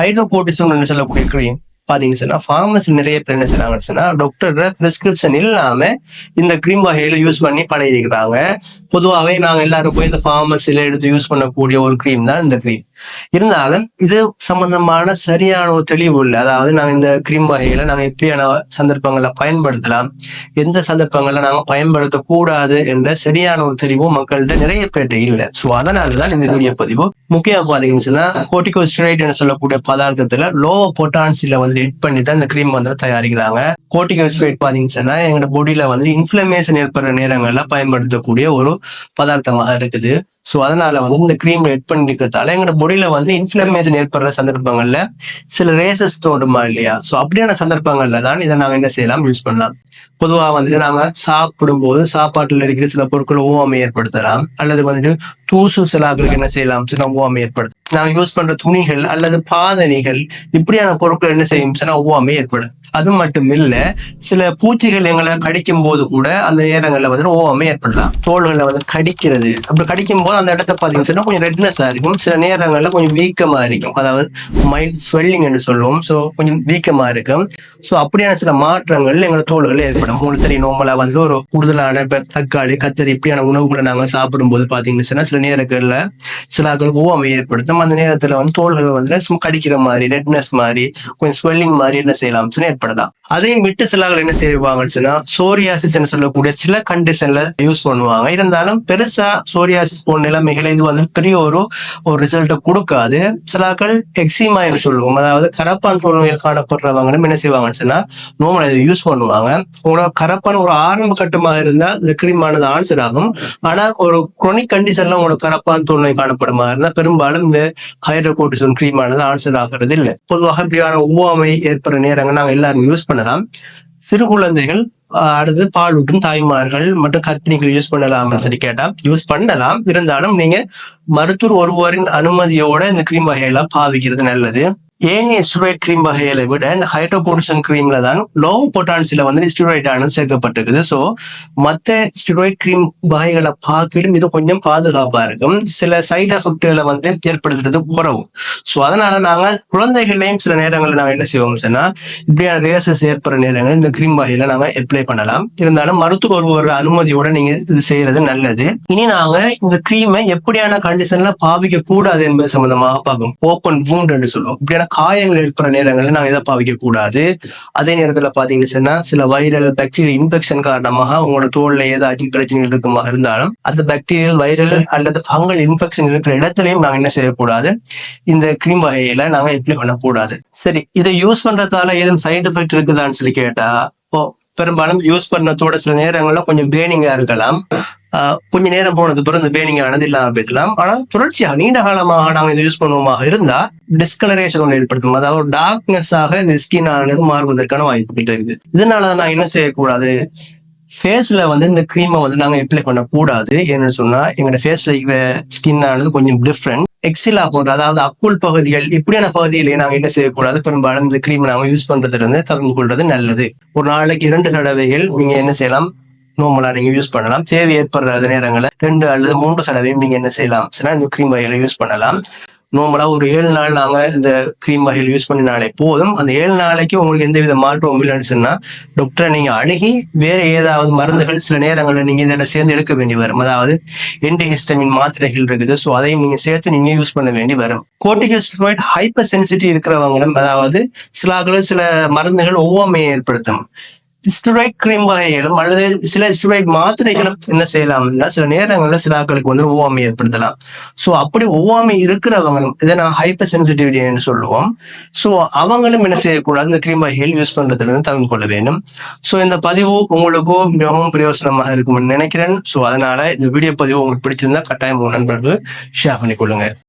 ஹைட்ரோகோட்டிசம் சொல்லக்கூடிய கிரீம் பாத்தீங்கன்னா சொன்னா ஃபார்மசி நிறைய பேர் என்ன செய்றாங்க சொன்னா டாக்டர் பிரிஸ்கிரிப்ஷன் இல்லாம இந்த கிரீம் வகையில யூஸ் பண்ணி பழகிக்கிறாங்க. பொதுவாகவே நாங்க எல்லாரும் போய் இந்த ஃபார்மசில எடுத்து யூஸ் பண்ணக்கூடிய ஒரு கிரீம் தான் இந்த கிரீம் இருந்தாலும் இது சம்பந்தமான சரியான ஒரு தெளிவு இல்லை. அதாவது நாங்க இந்த கிரீம் வகைகளை நாங்க எப்படியான சந்தர்ப்பங்களை பயன்படுத்தலாம். எந்த சந்தர்ப்பங்களை நாங்கள் பயன்படுத்தக்கூடாது என்ற சரியான ஒரு தெளிவு மக்கள்கிட்ட நிறைய பேர்ட்ட இல்லை. ஸோ அதனாலதான் இந்த வீடியோ பதிவு. முக்கியமாக பார்த்தீங்கன்னா கோட்டிகோஸ்டரைட் என்று சொல்லக்கூடிய பதார்த்தத்துல லோ பொட்டான்சில வந்து ஹிட் பண்ணி தான் இந்த கிரீம் வந்து தயாரிக்கிறாங்க. கோட்டிகோஸ்டரைட் பார்த்தீங்கன்னா எங்களோட பாடியில வந்து இன்ஃப்ளமேஷன் ஏற்படுற நேரங்கள்ல பயன்படுத்தக்கூடிய ஒரு பதார்த்தமாக இருக்குது. ஸோ அதனால வந்து இந்த கிரீம் எட் பண்ணிருக்கிறதால எங்களோட பொடியில வந்து இன்ஃபிளமேஷன் ஏற்படுற சந்தர்ப்பங்கள்ல சில ரேசஸ் தோடுமா இல்லையா? ஸோ அப்படியான சந்தர்ப்பங்கள்ல தான் இதை நாங்க என்ன செய்யலாம்? யூஸ் பண்ணலாம். பொதுவா வந்து நாங்க சாப்பிடும்போது சாப்பாட்டுல இருக்கிற சில பொருட்கள் ஓவாமை ஏற்படுத்தலாம். அல்லது வந்துட்டு தூசு சிலாக்களுக்கு என்ன செய்யலாம்? சில ஓவாமை ஏற்படுத்தும் நாங்கள் யூஸ் பண்ற துணிகள் அல்லது பாதணிகள் இப்படியான பொருட்கள் என்ன செய்யும்? சொன்னா ஒவ்வாமை ஏற்படும் அது மட்டும் இல்ல சில பூச்சிகள் எங்களை கடிக்கும் போது கூட அந்த நேரங்களில் வந்து ஓவாமை ஏற்படலாம். தோள்களை வந்து கடிக்கிறது. அப்படி கடிக்கும் போது அந்த இடத்த பாத்தீங்கன்னா கொஞ்சம் ரெட்னஸா இருக்கும். சில நேரங்கள்ல கொஞ்சம் வீக்கமா இருக்கும். அதாவது மைல்ட் ஸ்வெல்லிங் என்று சொல்லுவோம். ஸோ கொஞ்சம் வீக்கமா இருக்கும். ஸோ அப்படியான சில மாற்றங்கள் எங்களை தோள்கள் ஏற்படும். உங்களுக்கு தெரியும் நோமலா வந்து ஒரு கூடுதலான தக்காளி கத்தரி இப்படியான உணவுகளை நாங்கள் சாப்பிடும்போது பாத்தீங்கன்னா சொன்னா சில நேரங்களில் சில ஆட்களுக்கு ஓவாமை ஏற்படுத்தும். அந்த நேரத்துல வந்து தோள்கள் வந்து சும்மா கடிக்கிற மாதிரி ரெட்னஸ் மாதிரி கொஞ்சம் ஸ்வெல்லிங் மாதிரி என்ன செய்யலாம் ஏற்படலாம் அதையும் விட்டு சில என்ன செய்வாங்கன்னு சொன்னா சோரியாசிஸ் சொல்லக்கூடிய சில கண்டிஷன்ல யூஸ் பண்ணுவாங்க. இருந்தாலும் பெருசா சோரியாசிஸ் போன்ற நிலைமைகளை இது வந்து பெரிய ஒரு ஒரு ரிசல்ட்டை கொடுக்காது. சிலாக்கள் எக்ஸிமா என்று சொல்லுவோம். அதாவது கரப்பான் தோல் நோயில் காணப்படுறவங்களும் என்ன செய்வாங்கன்னு சொன்னா நோமல் இதை யூஸ் பண்ணுவாங்க. உங்களோட கரப்பான் ஒரு ஆரம்ப கட்டமாக இருந்தா இந்த கிரீமானது ஆன்சர் ஆகும். ஆனா ஒரு குரோனிக் கண்டிஷன்ல உங்களோட கரப்பான் தோல்நோய் காணப்படுமா இருந்தால் பெரும்பாலும் இந்த ஹைட்ரோகோட்டிசோன் கிரீமானது ஆன்சர் ஆகிறது இல்லை பொதுவாக இப்படியான ஒவ்வாமை ஏற்படுற நேரங்கள் நாங்க எல்லாரும் யூஸ் பண்ணலாம். சிறு குழந்தைகள் ஆஹ், அடுத்து பாலூட்டும் தாய்மார்கள் மற்றும் கர்ப்பிணிகள் யூஸ் பண்ணலாம்னு சொல்லி கேட்டா யூஸ் பண்ணலாம். இருந்தாலும் நீங்க மருத்துவர் ஒருவரின் அனுமதியோட இந்த கிரீம் வகையெல்லாம் பாவிக்கிறது நல்லது. ஏனைய ஸ்டூரைட் கிரீம் வகைகளை விட இந்த ஹைட்ரோபோர்ஷன் கிரீம்ல தான் லோ பொட்டான்சில வந்து ஸ்டூரைட் ஆனது சேர்க்கப்பட்டிருக்குது. ஸோ மற்ற ஸ்டூரைட் கிரீம் வகைகளை பார்க்கலும் இது கொஞ்சம் பாதுகாப்பா இருக்கும். சில சைடு எஃபெக்ட்களை வந்து ஏற்படுத்துறது குறவும் ஸோ அதனால நாங்கள் குழந்தைகளையும் சில நேரங்களில் நாங்கள் என்ன செய்வோம் சொன்னா இப்படியான ரேசஸ் ஏற்படுற நேரங்கள் இந்த கிரீம் வகையில நாங்கள் அப்ளை பண்ணலாம். இருந்தாலும் மருத்துவ ஒருவர் அனுமதியோட நீங்க இது செய்யறது நல்லது. இனி நாங்க இந்த கிரீமை எப்படியான கண்டிஷன்ல பாவிக்க கூடாது என்பது சம்பந்தமாக பார்க்கும் ஓப்பன் வூண்ட் என்று சொல்லுவோம். இப்படியான காயங்கள் ஏற்படுற நேரங்களில் நாங்க இதை பாவிக்க கூடாது. அதே நேரத்துல பாத்தீங்கன்னு சில வைரல் பாக்டீரியல் இன்ஃபெக்ஷன் காரணமாக உங்களோட தோல்ல ஏதாச்சும் பிரச்சனைகள் இருக்குமா இருந்தாலும் அந்த பாக்டீரியல் வைரல் அல்லது ஃபங்கல் இன்ஃபெக்ஷன் இருக்கிற இடத்துலயும் நாங்க என்ன செய்யக்கூடாது? இந்த கிரீம் வகையில நாங்க அப்ளை பண்ணக்கூடாது. சரி இதை யூஸ் பண்றதால ஏதும் சைடு எஃபெக்ட் இருக்குதான்னு சொல்லி கேட்டா ஓ பெரும்பாலும் யூஸ் பண்ணதோட சில நேரங்களில் கொஞ்சம் பேனிங்கா இருக்கலாம். கொஞ்ச நேரம் போனது பிறகு இந்த பேனிங் ஆனது இல்லாம பேசலாம். ஆனா தொடர்ச்சியாக நீண்ட காலமாக நாங்க இதை யூஸ் பண்ணுவோமாக இருந்தா டிஸ்கலரேஷன் ஒன்று ஏற்படுத்தும். அதாவது டார்க்னஸ் ஆக இந்த ஸ்கின் ஆனது மாறுவதற்கான வாய்ப்பு இருக்குது. இதனால நான் என்ன செய்யக்கூடாது? ஃபேஸ்ல வந்து இந்த க்ரீமை வந்து நாங்க அப்ளை பண்ணக்கூடாது. ஏன்னு சொன்னா எங்களோட ஃபேஸ்ல இருக்கிற ஸ்கின் ஆனது கொஞ்சம் டிஃப்ரெண்ட் எக்ஸிலா போன்ற அதாவது அக்குள் பகுதிகள் இப்படியான பகுதியிலே நாங்க என்ன செய்யக்கூடாது? பெரும்பாலும் இந்த க்ரீம் நாங்க யூஸ் பண்றதுல இருந்து தவிர்த்து கொள்றது நல்லது. ஒரு நாளைக்கு இரண்டு தடவைகள் நீங்க என்ன செய்யலாம்? நார்மலா நீங்க யூஸ் பண்ணலாம். தேவை ஏற்படுற நேரங்களில் ரெண்டு அல்லது மூன்று தடவையும் நீங்க என்ன செய்யலாம்? இந்த க்ரீம் வகைகளை யூஸ் பண்ணலாம். நார்மலா ஒரு ஏழு நாள் நாங்க இந்த க்ரீம் வகைகள் யூஸ் பண்ணினாலே போதும். அந்த ஏழு நாளைக்கு உங்களுக்கு எந்த வித மாற்றம் இல்லைன்னு டாக்டரை நீங்க அணுகி வேற ஏதாவது மருந்துகள் சில நேரங்களில் நீங்க இதில் சேர்ந்து எடுக்க வேண்டி வரும். அதாவது என்டிஹிஸ்டமின் மாத்திரைகள் இருக்குது. ஸோ அதையும் நீங்க சேர்த்து நீங்க யூஸ் பண்ண வேண்டி வரும். கோர்டிகோஸ்டராய்ட் ஹைப்பர் சென்சிட்டிவ் இருக்கிறவங்களும் அதாவது சில சில மருந்துகள் ஒவ்வாமையை ஏற்படுத்தும். ஸ்டெராய்ட் கிரீம் வகைகளும் அல்லது சில ஸ்டெராய்ட் மாத்திரைகளும் என்ன செய்யலாம்னா சில நேரங்களில் சிலாக்களுக்கு வந்து ஒவ்வாமை ஏற்படுத்தலாம். ஸோ அப்படி ஒவ்வாமை இருக்கிறவங்களும் இதை நான் ஹைப்பர் சென்சிட்டிவிட்டின்னு சொல்லுவோம். ஸோ அவங்களும் என்ன செய்யக்கூடாது? இந்த கிரீம் வகைகள் யூஸ் பண்றதுல இருந்து தவிர்த்து கொள்ள வேண்டும். ஸோ இந்த பதிவு உங்களுக்கும் மிகவும் பிரயோசனமாக இருக்கும்னு நினைக்கிறேன். ஸோ அதனால இந்த வீடியோ பதிவு உங்களுக்கு பிடிச்சிருந்தா கட்டாயம் உங்கள் நண்பர்களுக்கு ஷேர் பண்ணிக்கொள்ளுங்க